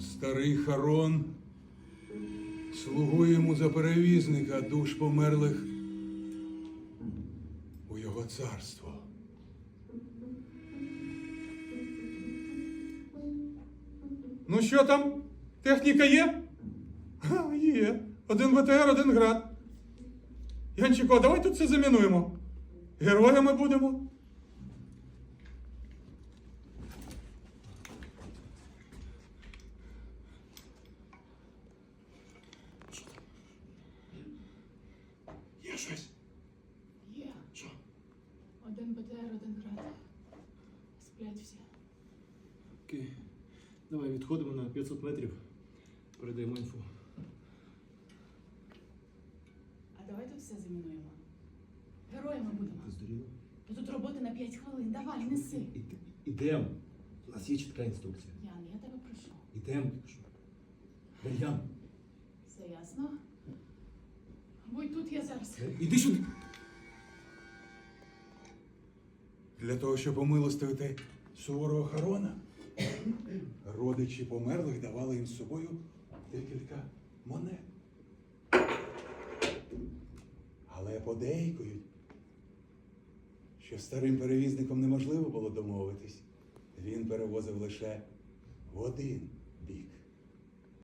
Старий Харон слугує йому за перевізника душ померлих у його царство. Ну що там? Техніка є? Ха, є. Один БТР, один град. Янчико, давай тут все замінуємо. Героями будемо. Є щось. Є. Що? Один град. Сплять всі. Окей. Давай відходимо на 500 метрів. Передаємо інфу. А давай тут все замінуємо. Героями будемо. Ти здуріла? Та тут роботи на 5 хвилин. Давай, неси. Іде- Ідем. У нас є чітка інструкція. Ян, я тебе прошу. Ідем. Бельян, Все ясно? Будь тут я зараз. іди сюди. Для того, щоб умилостивити суворого Харона, родичі померлих давали їм з собою декілька монет. Але подейкують, що старим перевізником неможливо було домовитись. Він перевозив лише в один бік.